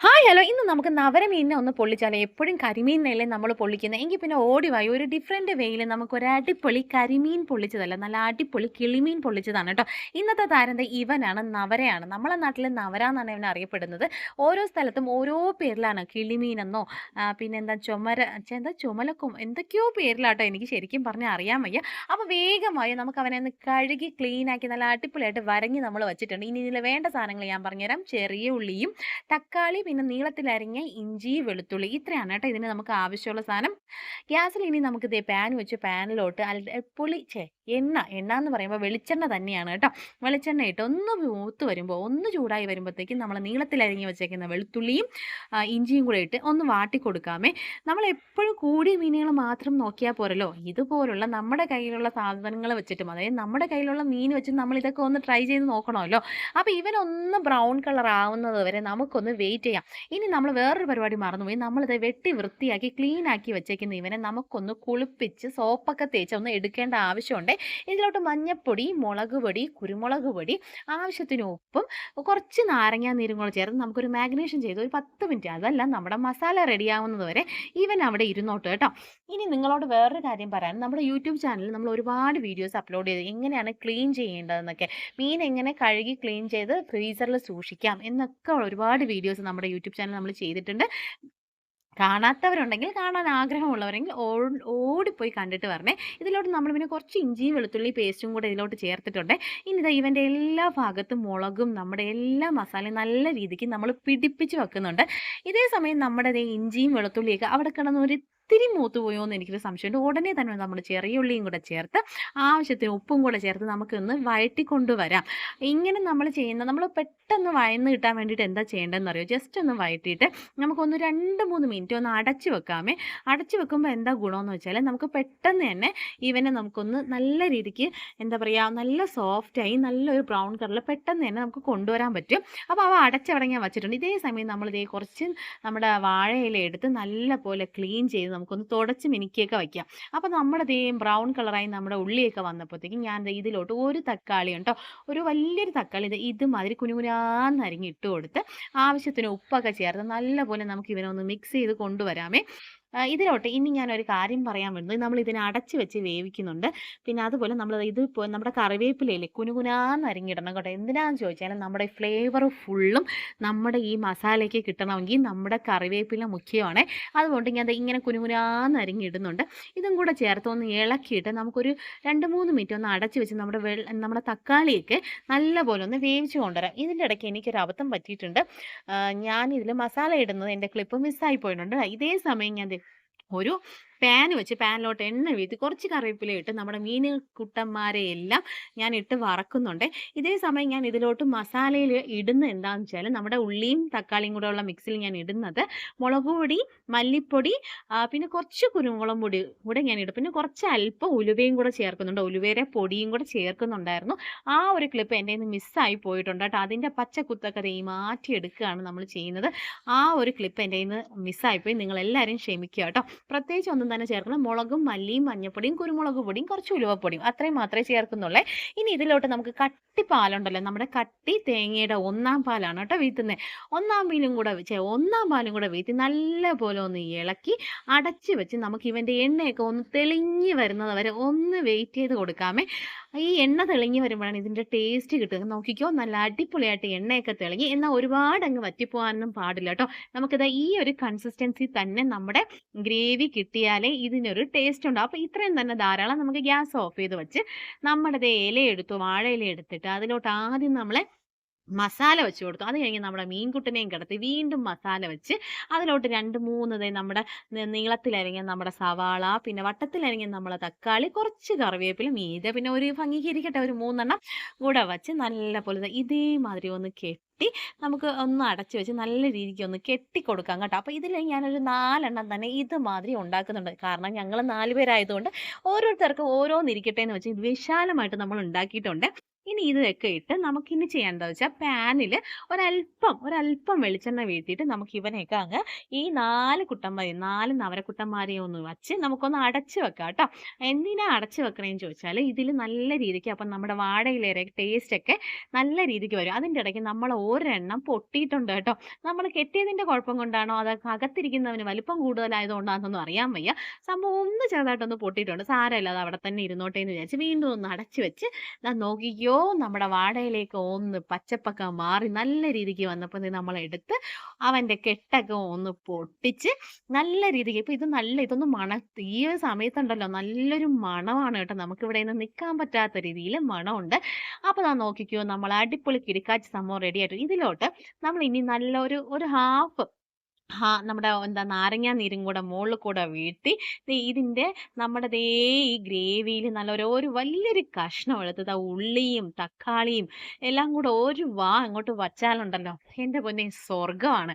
Hi, hi hello ഇന്ന് നമുക്ക് നവരമീനിനെ ഒന്ന് പൊള്ളിച്ചാൽ എപ്പോഴും കരിമീനിനല്ലേ നമ്മൾ പൊള്ളിക്കുന്നത് എങ്കിൽ പിന്നെ ഓടിവായി ഒരു ഡിഫറെന്റ് വേയിൽ നമുക്ക് ഒരു അടിപൊളി കരിമീൻ പൊള്ളിച്ചതല്ല? നല്ല അടിപൊളി കിളിമീൻ പൊള്ളിച്ചതാണ് കേട്ടോ ഇന്നത്തെ താരം ഇവനാണ് നവരയാണ്. നമ്മളെ നാട്ടിൽ നവര എന്നാണ് ഇവൻ അറിയപ്പെടുന്നത്. ഓരോ സ്ഥലത്തും ഓരോ പേരിലാണ് കിളിമീനെന്നോ പിന്നെ പിന്നെന്താ ചുമര എന്താ ചുമലക്കും എന്തൊക്കെയോ പേരിലാട്ടോ എനിക്ക് ശരിക്കും പറഞ്ഞാൽ അറിയാൻ വയ്യ. അപ്പോൾ വേഗമായി നമുക്ക് അവനെ ഒന്ന് കഴുകി ക്ലീനാക്കി നല്ല അടിപൊളിയായിട്ട് വരങ്ങി നമ്മൾ വെച്ചിട്ടുണ്ട്. ഇനി ഇതിൽ വേണ്ട സാധനങ്ങൾ ഞാൻ പറഞ്ഞുതരാം. ചെറിയ ഉള്ളിയും തക്കാളി പിന്നെ നീളത്തിലരിഞ്ഞ ഇഞ്ചി വെളുത്തുള്ളി ഇത്രയാണ് കേട്ടോ ഇതിന് നമുക്ക് ആവശ്യമുള്ള സാധനം. ഗ്യാസിൽ ഇനി നമുക്ക് ഇതേ പാൻ വെച്ച് പാനിലോട്ട് അൽ പുളി ഛേ എണ്ണ എണ്ണ എന്ന് പറയുമ്പോൾ വെളിച്ചെണ്ണ തന്നെയാണ് കേട്ടോ. വെളിച്ചെണ്ണ ഇട്ട് ഒന്ന് മൂത്ത് വരുമ്പോൾ ഒന്ന് ചൂടായി വരുമ്പോഴത്തേക്കും നമ്മൾ നീളത്തിലരിഞ്ഞ് വെച്ചേക്കുന്ന വെളുത്തുള്ളിയും ഇഞ്ചിയും കൂടെ ഇട്ട് ഒന്ന് വാട്ടി കൊടുക്കാമേ. നമ്മൾ എപ്പോഴും കൂടിയ മീനുകൾ മാത്രം നോക്കിയാൽ പോരല്ലോ. ഇതുപോലുള്ള നമ്മുടെ കയ്യിലുള്ള സാധനങ്ങൾ വെച്ചിട്ടും അതായത് നമ്മുടെ കയ്യിലുള്ള മീൻ വെച്ച് നമ്മൾ ഇതൊക്കെ ഒന്ന് ട്രൈ ചെയ്ത് നോക്കണമല്ലോ. അപ്പോൾ ഇവനൊന്ന് ബ്രൗൺ കളർ ആവുന്നത് വരെ നമുക്കൊന്ന് വെയിറ്റ് ചെയ്യാം. ഇനി നമ്മൾ വേറൊരു പരിപാടി മറന്നുപോയി. നമ്മളിത് വെട്ടി വൃത്തിയാക്കി ക്ലീൻ ആക്കി വെച്ചേക്കുന്ന ഇവനെ നമുക്കൊന്ന് കുളിപ്പിച്ച് സോപ്പൊക്കെ തേച്ച് ഒന്ന് എടുക്കേണ്ട ആവശ്യമുണ്ട്. ഇതിലോട്ട് മഞ്ഞപ്പൊടി മുളക് പൊടി കുരുമുളക് പൊടി ആവശ്യത്തിന് ഉപ്പും കുറച്ച് നാരങ്ങാ നീരും കൂടെ ചേർത്ത് നമുക്കൊരു മാഗ്നേഷൻ ചെയ്ത് ഒരു പത്ത് മിനിറ്റ് അതല്ല നമ്മുടെ മസാല റെഡിയാവുന്നത് വരെ ഈവൻ അവിടെ ഇരുന്നോട്ട് കേട്ടോ. ഇനി നിങ്ങളോട് വേറൊരു കാര്യം പറയാൻ നമ്മുടെ യൂട്യൂബ് ചാനലിൽ നമ്മൾ ഒരുപാട് വീഡിയോസ് അപ്ലോഡ് ചെയ്ത് എങ്ങനെയാണ് ക്ലീൻ ചെയ്യേണ്ടതെന്നൊക്കെ മീൻ എങ്ങനെ കഴുകി ക്ലീൻ ചെയ്ത് ഫ്രീസറിൽ സൂക്ഷിക്കാം എന്നൊക്കെ ഒരുപാട് വീഡിയോസ് നമ്മുടെ യൂട്യൂബ് ചാനൽ നമ്മൾ ചെയ്തിട്ടുണ്ട്. കാണാത്തവരുണ്ടെങ്കിൽ കാണാൻ ആഗ്രഹമുള്ളവരെങ്കിൽ ഓടിപ്പോയി കണ്ടിട്ട് വരണേ. ഇതിലോട്ട് നമ്മൾ പിന്നെ കുറച്ച് ഇഞ്ചിയും വെളുത്തുള്ളി പേസ്റ്റും കൂടെ ഇതിലോട്ട് ചേർത്തിട്ടുണ്ട്. ഇനി ഇതാ ഇവന്റെ എല്ലാ ഭാഗത്തും മുളകും നമ്മുടെ എല്ലാ മസാലയും നല്ല രീതിക്ക് നമ്മൾ പിടിപ്പിച്ച് വെക്കുന്നുണ്ട്. ഇതേ സമയം നമ്മുടെ ഇഞ്ചിയും വെളുത്തുള്ളിയൊക്കെ അവിടെ കിടന്ന് ഒരു ഇത്തിരി മൂത്ത് പോയോ എന്ന് എനിക്കൊരു സംശയമുണ്ട്. ഉടനെ തന്നെ നമ്മൾ ചെറിയ ഉള്ളിയും കൂടെ ചേർത്ത് ആവശ്യത്തിന് ഉപ്പും കൂടെ ചേർത്ത് നമുക്കൊന്ന് വഴറ്റി വരാം ഇങ്ങനെ നമ്മൾ ചെയ്യുന്ന നമ്മൾ പെട്ടെന്ന് വയന്ന് കിട്ടാൻ വേണ്ടിയിട്ട് എന്താ ചെയ്യേണ്ടതെന്ന് അറിയോ? ജസ്റ്റ് ഒന്ന് വഴറ്റിയിട്ട് നമുക്കൊന്ന് രണ്ട് മൂന്ന് മിനിറ്റ് ഒന്ന് അടച്ച് വെക്കാമേ. അടച്ച് വെക്കുമ്പോൾ എന്താ ഗുണമെന്ന് വെച്ചാൽ നമുക്ക് പെട്ടെന്ന് തന്നെ ഇവനെ നമുക്കൊന്ന് നല്ല രീതിക്ക് എന്താ പറയുക നല്ല സോഫ്റ്റായി നല്ലൊരു ബ്രൗൺ കളറിൽ പെട്ടെന്ന് തന്നെ നമുക്ക് കൊണ്ടുവരാൻ പറ്റും. അപ്പോൾ അവ അടച്ചടങ്ങാൻ വെച്ചിട്ടുണ്ട്. ഇതേ സമയം നമ്മൾ ഇതേ കുറച്ച് നമ്മുടെ വാഴയില എടുത്ത് നല്ല പോലെ ക്ലീൻ ചെയ്ത് നമുക്കൊന്ന് തുടച്ച് മിനുക്കിയൊക്കെ വയ്ക്കാം അപ്പോൾ നമ്മുടെ ദേ ബ്രൗൺ കളറായി നമ്മുടെ ഉള്ളിയൊക്കെ വന്നപ്പോഴത്തേക്കും ഞാൻ ഇതിലോട്ട് ഒരു തക്കാളി ഉണ്ടോ ഒരു വലിയൊരു തക്കാളി ഇത് ഇതുമാതിരി കുനുകുനാന്ന് അരിഞ്ഞിട്ട് കൊടുത്ത് ആവശ്യത്തിന് ഉപ്പൊക്കെ ചേർത്ത് നല്ലപോലെ നമുക്ക് ഇവനെ ഒന്ന് മിക്സ് ചെയ്ത് കൊണ്ടുവരാമേ. ഇതിലോട്ട് ഇനി ഒരു കാര്യം പറയാൻ വരുന്നത് നമ്മൾ ഇതിനെ അടച്ചു വെച്ച് വേവിക്കുന്നുണ്ട്. പിന്നെ അതുപോലെ നമ്മൾ ഇത് നമ്മുടെ കറിവേപ്പിലയില്ലേ കുനുകുനാന്ന് അരിഞ്ഞിടണം കേട്ടോ. എന്തിനാന്ന് ചോദിച്ചാൽ നമ്മുടെ ഫ്ലേവർ ഫുള്ളും നമ്മുടെ ഈ മസാലയ്ക്ക് കിട്ടണമെങ്കിൽ നമ്മുടെ കറിവേപ്പില മുഖ്യമാണ്. അതുകൊണ്ട് ഞാൻ ഇങ്ങനെ കുനുകുനാന്ന് അരിഞ്ഞിടുന്നുണ്ട്. ഇതും കൂടെ ചേർത്ത് ഒന്ന് ഇളക്കിയിട്ട് നമുക്കൊരു രണ്ട് മൂന്ന് മിനിറ്റ് ഒന്ന് അടച്ചു വെച്ച് നമ്മുടെ വെള്ള നമ്മുടെ തക്കാളിയൊക്കെ നല്ലപോലെ ഒന്ന് വേവിച്ച് കൊണ്ടുവരാം. ഇതിന്റെ ഇടയ്ക്ക് എനിക്കൊരു അബദ്ധം പറ്റിയിട്ടുണ്ട്. ഞാൻ ഇതിൽ മസാല ഇടുന്നത് എന്റെ ക്ലിപ്പ് മിസ്സായി പോയിട്ടുണ്ട്. ഇതേ സമയം ഞാൻ har പാൻ വെച്ച് പാനിലോട്ട് എണ്ണ വീഴ്ത്തി കുറച്ച് കറിവേപ്പില ഇട്ട് നമ്മുടെ മീൻ കുട്ടന്മാരെ എല്ലാം ഞാൻ ഇട്ട് വറക്കുന്നുണ്ട്. ഇതേ സമയം ഞാൻ ഇതിലോട്ട് മസാലയിൽ ഇടുന്ന എന്താണെന്ന് വെച്ചാൽ നമ്മുടെ ഉള്ളിയും തക്കാളിയും കൂടെ ഉള്ള മിക്സിൽ ഞാൻ ഇടുന്നത് മുളക് പൊടി മല്ലിപ്പൊടി പിന്നെ കുറച്ച് കുരുമുളക് പൊടി കൂടെ ഞാൻ ഇടും. പിന്നെ കുറച്ച് അല്പം ഉലുവയും കൂടെ ചേർക്കുന്നുണ്ട്. ഉലുവേരെ പൊടിയും കൂടെ ചേർക്കുന്നുണ്ടായിരുന്നു. ആ ഒരു ക്ലിപ്പ് എന്റെ നിന്ന് മിസ്സായി പോയിട്ടുണ്ട് കേട്ടോ. അതിന്റെ പച്ചക്കുത്തൊക്കെ ദേ മാറ്റിയെടുക്കുകയാണ് നമ്മൾ ചെയ്യുന്നത്. ആ ഒരു ക്ലിപ്പ് എന്റെ നിന്ന് മിസ്സായിപ്പോയി നിങ്ങളെല്ലാവരും ക്ഷമിക്കുക കേട്ടോ. പ്രത്യേകിച്ച് ഒന്നും തന്നെ ചേർക്കണം. മുളകും മല്ലിയും മഞ്ഞപ്പൊടിയും കുരുമുളക് പൊടിയും കുറച്ച് ഉലുവപ്പൊടിയും. അത്രയും മാത്രമേ ചേർക്കുന്നുള്ളേ. ഇനി ഇതിലോട്ട് നമുക്ക് കട്ടി പാലുണ്ടല്ലോ. നമ്മുടെ കട്ടി തേങ്ങയുടെ ഒന്നാം പാലാണ് കേട്ടോ വീത്തുന്നത് ഒന്നാം പാലും കൂടെ വെച്ച് ഒന്നാം പാലും കൂടെ വീത്തി നല്ല പോലെ ഒന്ന് ഇളക്കി അടച്ച് വെച്ച് നമുക്ക് ഇവന്റെ എണ്ണയൊക്കെ ഒന്ന് തെളിഞ്ഞ് വരുന്നത് വരെ ഒന്ന് വെയിറ്റ് ചെയ്ത് കൊടുക്കാമേ. ഈ എണ്ണ തെളിഞ്ഞ് വരുമ്പോഴാണ് ഇതിന്റെ ടേസ്റ്റ് കിട്ടുക. നോക്കിക്കോ നല്ല അടിപൊളിയായിട്ട് എണ്ണയൊക്കെ തെളിഞ്ഞ് എന്നാൽ ഒരുപാട് അങ്ങ് വറ്റിപ്പോകാനൊന്നും പാടില്ല കേട്ടോ. നമുക്കിത് ഈ ഒരു കൺസിസ്റ്റൻസി തന്നെ നമ്മുടെ ഗ്രേവി കിട്ടിയാലേ ഇതിനൊരു ടേസ്റ്റ് ഉണ്ടാവും അപ്പോൾ ഇത്രയും തന്നെ ധാരാളം നമുക്ക് ഗ്യാസ് ഓഫ് ചെയ്ത് വെച്ച് നമ്മുടെ ഇല എടുത്തു വാഴ ഇല എടുത്തിട്ട് അതിലോട്ട് ആദ്യം നമ്മളെ മസാല വെച്ച് കൊടുത്തു. അത് കഴിഞ്ഞ് നമ്മുടെ മീൻകുട്ടനെയും കിടത്തി വീണ്ടും മസാല വെച്ച് അതിലോട്ട് രണ്ട് മൂന്ന് ദേ നമ്മുടെ നീളത്തിലരിഞ്ഞ നമ്മുടെ സവാള പിന്നെ വട്ടത്തിലരിഞ്ഞ നമ്മുടെ തക്കാളി കുറച്ച് കറിവേപ്പില മീത പിന്നെ ഒരു ഭംഗിക്ക് ഇരിക്കട്ടെ. ഒരു മൂന്നെണ്ണം കൂടെ വെച്ച് നല്ല പോലെ ഇതേമാതിരി ഒന്ന് കെട്ടി നമുക്ക് ഒന്ന് അടച്ചു വെച്ച് നല്ല രീതിക്ക് ഒന്ന് കെട്ടി കൊടുക്കാം കേട്ടോ. അപ്പോൾ ഇതിൽ ഞാനൊരു നാലെണ്ണം തന്നെ ഇതുമാതിരി ഉണ്ടാക്കുന്നുണ്ട്. കാരണം ഞങ്ങൾ നാല് പേരായതുകൊണ്ട് ഓരോരുത്തർക്കും ഓരോന്നിരിക്കട്ടെ എന്ന് വെച്ച് വിശാലമായിട്ട് നമ്മൾ ഉണ്ടാക്കിയിട്ടുണ്ട്. ഇനി ഇതൊക്കെ ഇട്ട് നമുക്ക് നമുക്കിനി എന്താ വെച്ചാൽ പാനിൽ ഒരല്പം ഒരല്പം വെളിച്ചെണ്ണ വീഴ്ത്തിയിട്ട് നമുക്ക് ഇവനെയൊക്കെ അങ്ങ് ഈ നാല് കുട്ടന്മാരെ നാല് നവരക്കുട്ടന്മാരെയും ഒന്ന് വച്ച് നമുക്കൊന്ന് അടച്ച് വെക്കാം കേട്ടോ. എന്തിനാ അടച്ച് വെക്കണേന്ന് ചോദിച്ചാൽ ഇതിൽ നല്ല രീതിക്ക് അപ്പം നമ്മുടെ വാടയിലേറെ ടേസ്റ്റൊക്കെ നല്ല രീതിക്ക് വരും. അതിന്റെ ഇടയ്ക്ക് നമ്മൾ ഒരെണ്ണം പൊട്ടിയിട്ടുണ്ട് കേട്ടോ. നമ്മൾ കെട്ടിയതിന്റെ കുഴപ്പം കൊണ്ടാണോ? അത് അകത്തിരിക്കുന്നവന് വലിപ്പം കൂടുതലായതുകൊണ്ടാണെന്നൊന്നും അറിയാൻ വയ്യ. സംഭവം ഒന്ന് ചെറുതായിട്ടൊന്ന് പൊട്ടിയിട്ടുണ്ട്. സാരമില്ല അത് അവിടെ തന്നെ ഇരുന്നോട്ടേന്ന് വിചാരിച്ച് വീണ്ടും ഒന്ന് അടച്ച് വെച്ച് നോക്കിക്കോ നമ്മുടെ വാടയിലേക്ക് ഒന്ന് പച്ചപ്പൊക്കെ മാറി നല്ല രീതിക്ക് വന്നപ്പോൾ നമ്മൾ എടുത്ത് അവന്റെ കെട്ടൊക്കെ ഒന്ന് പൊട്ടിച്ച് നല്ല രീതിക്ക് ഇപ്പം ഇത് നല്ല ഇതൊന്ന് മണ ഈ ഒരു സമയത്തുണ്ടല്ലോ നല്ലൊരു മണമാണ് കേട്ടോ നമുക്കിവിടെ നിന്ന് നിൽക്കാൻ പറ്റാത്ത രീതിയിൽ മണമുണ്ട്. അപ്പോൾ നാ നോക്കിക്കോ നമ്മൾ അടിപൊളി കിടക്കാച്ചി സംഭവം റെഡി ആയിട്ട് ഇതിലോട്ട് നമ്മൾ ഇനി നല്ല ഒരു ഒരു ഹാഫ് ഹാ നമ്മുടെ എന്താ നാരങ്ങാ നീരും കൂടെ മുകളിൽ കൂടെ വീഴ്ത്തി ഇതിന്റെ നമ്മുടെ ദേ ഈ ഗ്രേവിയിൽ നല്ല ഒരു വലിയൊരു കഷ്ണം എടുത്ത് ആ ഉള്ളിയും തക്കാളിയും എല്ലാം കൂടെ ഒരു വാ അങ്ങോട്ട് വച്ചാലുണ്ടല്ലോ. എന്റെ പൊന്നെ സ്വർഗമാണ്.